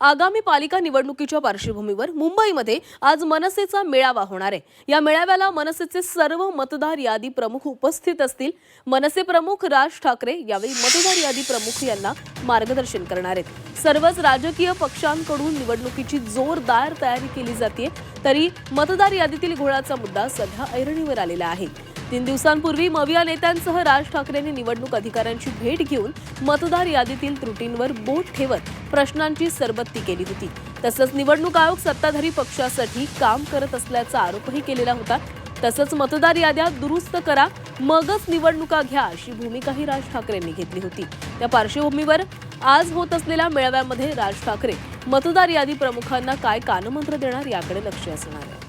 आगामी पालिका निवडणुकीच्या पार्श्वभूमीवर मुंबईमध्ये आज मनसेचा मेळावा होणार आहे. या मेळाव्याला मनसेचे सर्व मतदार यादी प्रमुख उपस्थित असतील. मनसे प्रमुख राज ठाकरे यावेळी मतदार यादी प्रमुख यांना मार्गदर्शन करणार आहेत. सर्वच राजकीय पक्षांकडून निवडणुकीची जोरदार तयारी केली जाते तरी मतदार यादीतील घोळाचा मुद्दा सध्या ऐरणीवर आलेला आहे. तीन दिवसांपूर्वी मविया नेत्यांसह राज ठाकरेंनी निवडणूक अधिकाऱ्यांची भेट घेऊन मतदार यादीतील त्रुटींवर बोट ठेवत प्रश्नांची सरबत्ती केली होती. तसंच निवडणूक आयोग सत्ताधारी पक्षासाठी काम करत असल्याचा आरोपही केलेला होता. तसंच मतदार याद्या दुरुस्त करा मगच निवडणुका घ्या अशी भूमिकाही राज ठाकरेंनी घेतली होती. त्या पार्श्वभूमीवर आज होत असलेल्या मेळाव्यामध्ये राज ठाकरे मतदार यादी प्रमुखांना काय कानमंत्र देणार याकडे लक्ष असणार आहे.